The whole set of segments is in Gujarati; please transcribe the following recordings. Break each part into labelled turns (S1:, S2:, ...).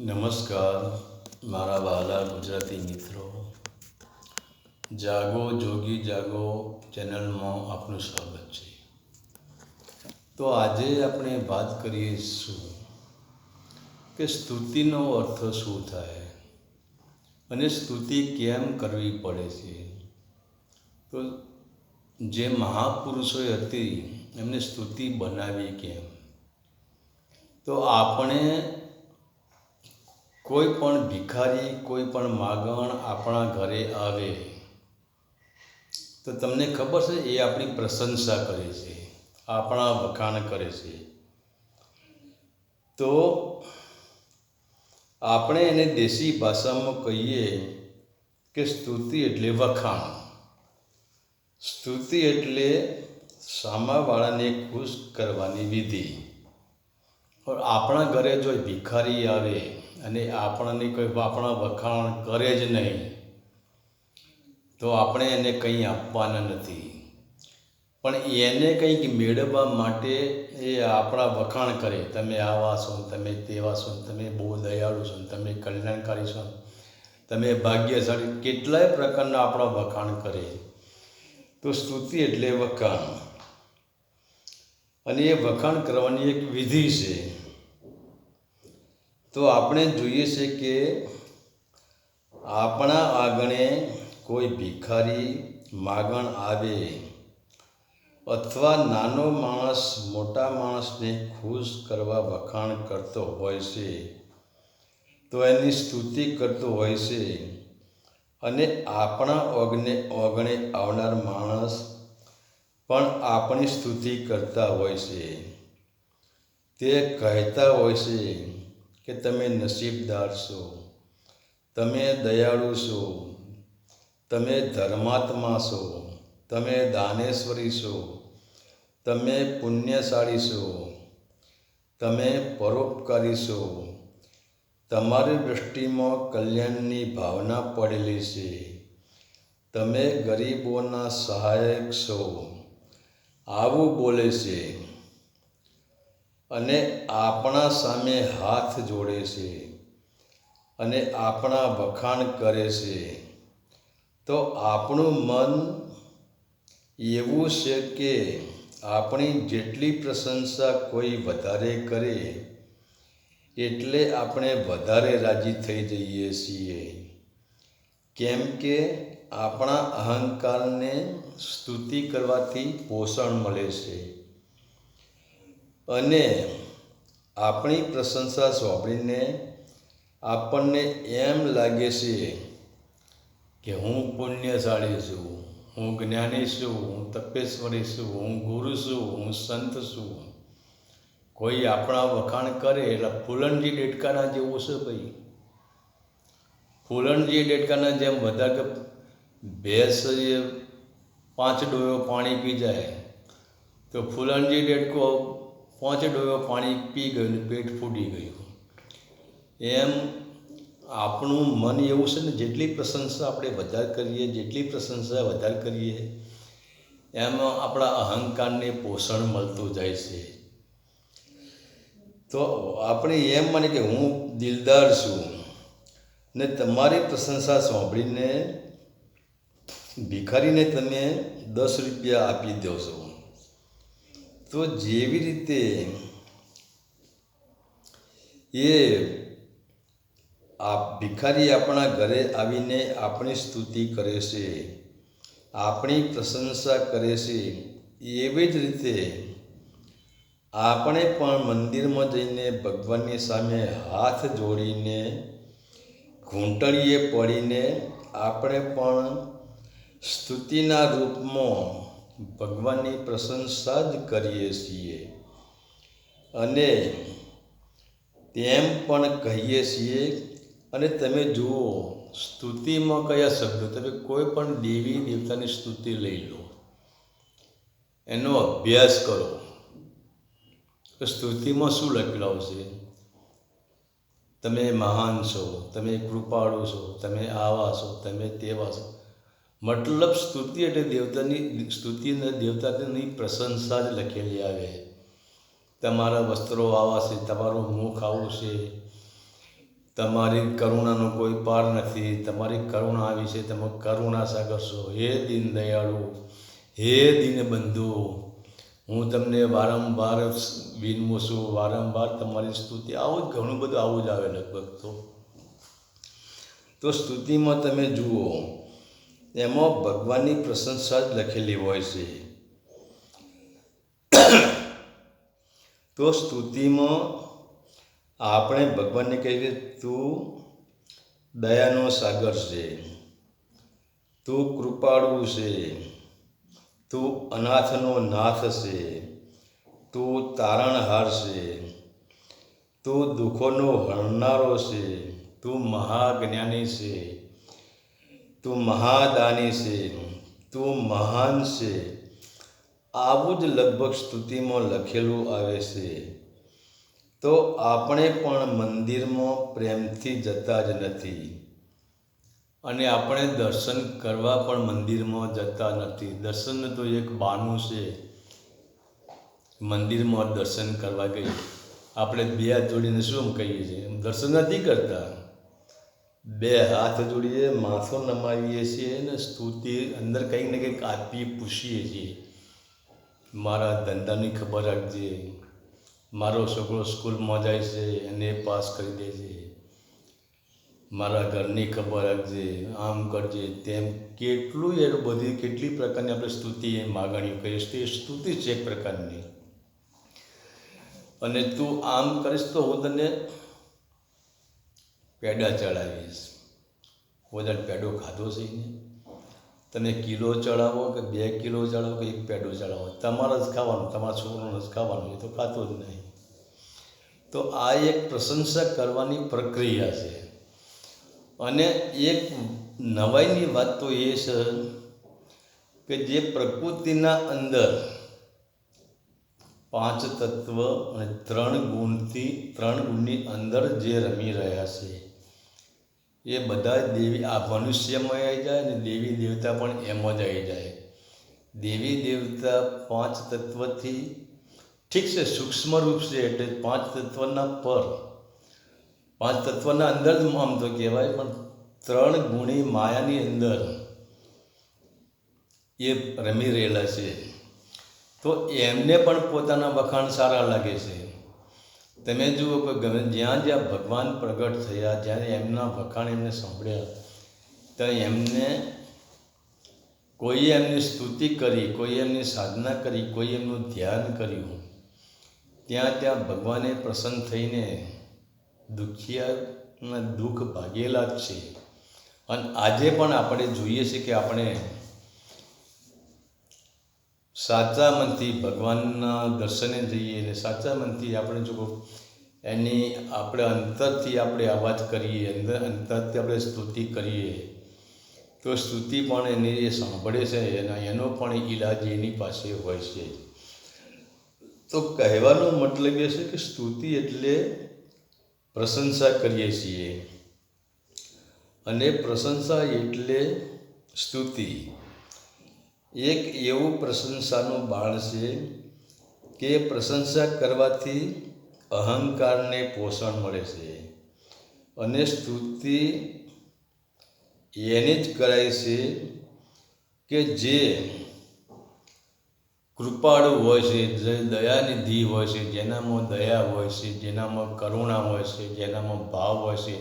S1: નમસ્કાર, મારા વહાલા ગુજરાતી મિત્રો. જાગો, જોગી જાગો ચેનલમાં આપનું સ્વાગત છે. તો આજે આપણે વાત કરીએ શું? કે સ્તુતિનો અર્થ શું થાય? અને સ્તુતિ કેમ કરવી પડે છે? તો જે મહાપુરુષોએ હતી, એમને સ્તુતિ બનાવી કેમ? તો આપણે કોઈ પણ ભિખારી, કોઈ પણ માગણ આપણા ઘરે આવે. તો તમને ખબર છે, એ આપણી પ્રશંસા કરે છે, આપણા વખાણ કરે છે. તો આપણે એને દેશી ભાષામાં કહીએ કે સ્તુતિ એટલે વખાણ. સ્તુતિ એટલે સામાવાળાને ખુશ કરવાની વિધિ. પણ આપણા ઘરે જો ભિખારી આવે અને આપણને કોઈ આપણા વખાણ કરે જ નહીં, તો આપણે એને કંઈ આપવાના નથી. પણ એને કંઈક મેળવવા માટે એ આપણા વખાણ કરે. તમે આવા છો, તમે તેવા છો, તમે બહુ દયાળુ છો, તમે કલ્યાણકારી છો, તમે ભાગ્યશાળી, કેટલાય પ્રકારના આપણા વખાણ કરે. તો સ્તુતિ એટલે વખાણ. અને એ વખાણ કરવાની એક વિધિ છે. તો આપણે જોઈએ છે કે આપણા આંગણે કોઈ ભિખારી માગણ આવે અથવા નાનો માણસ, મોટા માણસને ખુશ કરવા વખાણ કરતો હોય છે, તો એની સ્તુતિ કરતો હોય છે અને આપણા ઓગણે ઓગણે આવનાર માણસ પણ આપણી સ્તુતિ કરતા હોય છે. તે કહેતા હોય છે કે તમે નસીબદાર છો. તમે દયાળુ છો. તમે ધર્માત્મા છો. તમે દાનેશ્વરી છો. તમે પુણ્યશાળી છો. તમે પરોપકારી છો. તમારી દૃષ્ટિમાં કલ્યાણની ભાવના પડેલી છે. તમે ગરીબોના સહાયક છો. આવું બોલે છે. અને આપણા સામે હાથ જોડે છે અને આપણા વખાણ કરે છે. તો આપણું મન એવું છે કે આપણી જેટલી પ્રશંસા કોઈ વધારે કરે, એટલે આપણે વધારે રાજી થઈ જઈએ છીએ. કેમ કે આપણા અહંકારને સ્તુતિ કરવાથી પોષણ મળે છે. અને આપણી પ્રશંસા સાંભળીને આપણને એમ લાગે છે કે હું પુણ્યશાળી છું, હું જ્ઞાની છું, હું તપેશ્વરી છું, હું ગુરુ છું, હું સંત છું. કોઈ આપણા વખાણ કરે એટલે ફૂલણજી ડેટકાના જેવું છે ભાઈ. ફૂલણજી ડેટકાના જેમ બધા કે ભેંસ પાંચ ડોયો પાણી પી જાય. તો ફૂલણજી ડેટકો પાંચ ડોયો પાણી પી ગયું ને પેટ ફૂટી ગયું. એમ આપણું મન એવું છે ને, જેટલી પ્રશંસા આપણે વધારે કરીએ, જેટલી પ્રશંસા વધારે કરીએ, એમાં આપણા અહંકારને પોષણ મળતું જાય છે. તો આપણે એમ માને કે હું દિલદાર છું ને તમારી પ્રશંસા સાંભળીને ભિખારીને તમે દસ રૂપિયા આપી દો છો. તો જેવી રીતે એ આ ભિખારી આપણા ઘરે આવીને આપણી સ્તુતિ કરે છે, આપણી પ્રશંસા કરે છે, એવી જ રીતે આપણે પણ મંદિરમાં જઈને ભગવાનની સામે હાથ જોડીને, ઘૂંટણીએ પડીને આપણે પણ સ્તુતિના રૂપમાં ભગવાનની પ્રશંસા જ કરીએ છીએ. અને તેમ પણ કહીએ છીએ, અને તમે જુઓ, સ્તુતિમાં કયા શબ્દો, તમે કોઈ પણ દેવી દેવતાની સ્તુતિ લઈ લો. એનો અભ્યાસ કરો. સ્તુતિમાં શું લખેલું આવશે? તમે મહાન છો, તમે કૃપાળુ છો, તમે આવા છો, તમે તેવા છો. મતલબ સ્તુતિ એટલે દેવતાની સ્તુતિ અને દેવતાની પ્રશંસા જ લખેલી આવે. તમારા વસ્ત્રો આવા છે, તમારું મુખ આવું છે, તમારી કરુણાનો કોઈ પાર નથી, તમારી કરુણા આવી છે, તમે કરુણા સાગરશો હે દીન દયાળુ, હે દીનબંધુ હું તમને વારંવાર વિનમું છું, વારંવાર તમારી સ્તુતિ, આવું જ ઘણું બધું આવું જ આવે લગભગ તો. તો સ્તુતિમાં તમે જુઓ એમાં ભગવાનની પ્રશંસા જ લખેલી હોય છે. તો સ્તુતિમાં આપણે ભગવાનને કહીએ કે તું દયાનો સાગર છે, તું કૃપાળુ છે, તું અનાથનો નાથ છે, તું તારણહાર છે, તું દુઃખોનો હરનારો છે, તું મહાજ્ઞાની છે તું મહાદાની છે, તું મહાન છે. આવું જ લગભગ સ્તુતિમાં લખેલું આવે છે. તો આપણે પણ મંદિરમાં પ્રેમથી જતા જ નથી. અને આપણે દર્શન કરવા પણ મંદિરમાં જતા નથી. દર્શન તો એક બાનું છે. મંદિરમાં દર્શન કરવા ગઈ. આપણે બે જોડીને શું કહીએ છીએ? દર્શન નથી કરતા. બે હાથ જોડીએ, માથો નમાવીએ છીએ ને સ્તુતિ અંદર કંઈક ને કંઈક આપી પૂછીએ છીએ. મારા ધંધાની ખબર રાખજે. મારો છોકરો સ્કૂલમાં જાય છે, એને પાસ કરી દેજે. મારા ઘરની ખબર રાખજે, આમ કરજે, તેમ. કેટલું એ બધી, કેટલી પ્રકારની આપણે સ્તુતિ એ માગણીઓ કરીએ છીએ. એ સ્તુતિ છે એક પ્રકારની. અને તું આમ કરીશ તો હું તને પેડા ચડાવીશ. કોઈ પેડો ખાધો છે ને તમે કિલો ચડાવો કે બે કિલો ચડાવો કે એક પેડો ચડાવો? તમારે જ ખાવાનું, તમારા છોકરાને જ ખાવાનું, એ તો ખાતો જ નહીં. તો આ એક પ્રશંસા કરવાની પ્રક્રિયા છે. અને એક નવાઈની વાત તો એ છે કે જે પ્રકૃતિના અંદર પાંચ તત્વ અને ત્રણ ગુણથી ત્રણ ગુણની અંદર જે રમી રહ્યા છે એ બધા દેવી, આ મનુષ્યમાં આવી જાય અને દેવી દેવતા પણ એમ જ આવી જાય. દેવી દેવતા પાંચ તત્વથી ઠીક છે, સૂક્ષ્મ રૂપ છે એટલે પાંચ તત્વના પર. પાંચ તત્વના અંદર જ આમ તો કહેવાય, પણ ત્રણ ગુણી માયાની અંદર એ રમી રહેલા છે. તો એમને પણ પોતાના વખાણ સારા લાગે છે. તમે જુઓ કે જ્યાં જ્યાં ભગવાન પ્રગટ થયા, જ્યારે એમના વખાણ એમને સાંભળ્યા, તો એમને કોઈએ એમની સ્તુતિ કરી, કોઈ એમની સાધના કરી, કોઈ એમનું ધ્યાન કર્યું. ત્યાં ત્યાં ભગવાને પ્રસન્ન થઈને દુખિયાના દુઃખ ભાગેલા જ છે. અને આજે પણ આપણે જોઈએ છીએ કે આપણે સાચા મનથી ભગવાનના દર્શને જઈએ અને સાચા મનથી આપણે જો એની આપણે અંતરથી આપણે અવાજ કરીએ, અંદર અંતરથી આપણે સ્તુતિ કરીએ. તો સ્તુતિ પણ એની જે સાંભળે છે એના એનો પણ ઈલાજ એની પાસે હોય છે. તો કહેવાનો મતલબ એ છે કે સ્તુતિ એટલે પ્રશંસા કરીએ છીએ. અને પ્રશંસા એટલે સ્તુતિ. એક એવું પ્રશંસાનું બાણ છે કે પ્રશંસા કરવાથી અહંકારને પોષણ મળે છે અને સ્તુતિ એને જ કરાય છે કે જે કૃપાળુ હોય છે, જે દયાનિધિ હોય છે, જેનામાં દયા હોય છે, જેનામાં કરુણા હોય છે, જેનામાં ભાવ હોય છે,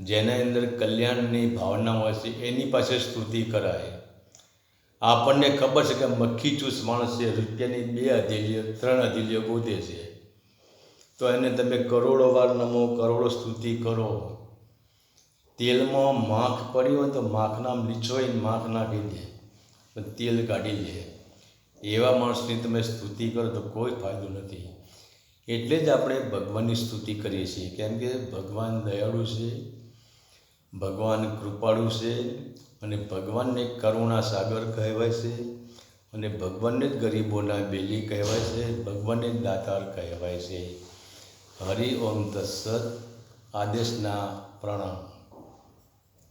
S1: જેના અંદર કલ્યાણની ભાવના હોય છે, એની પાસે સ્તુતિ કરાય. આપણને ખબર છે કે મક્ખી ચૂસ માણસ છે રૂપિયાની બે હથેલીઓ ત્રણ હથેલીઓ ગોતે છે. તો એને તમે કરોડો વાર નમો, કરોડો સ્તુતિ કરો. તેલમાં માખ પડી હોય તો માખના લીછોઈને માખ નાખી દે. પણ તેલ કાઢી લે. એવા માણસની તમે સ્તુતિ કરો તો કોઈ ફાયદો નથી. એટલે જ આપણે ભગવાનની સ્તુતિ કરીએ છીએ. કેમ કે ભગવાન દયાળુ છે ભગવાન કૃપાળુ છે અને ભગવાનને કરુણા સાગર કહેવાય છે અને ભગવાનને જ ગરીબોના બેલી કહેવાય છે, ભગવાનને જ દાતાર કહેવાય છે. હરિ ઓમ તત્સત આદેશના પ્રણામ.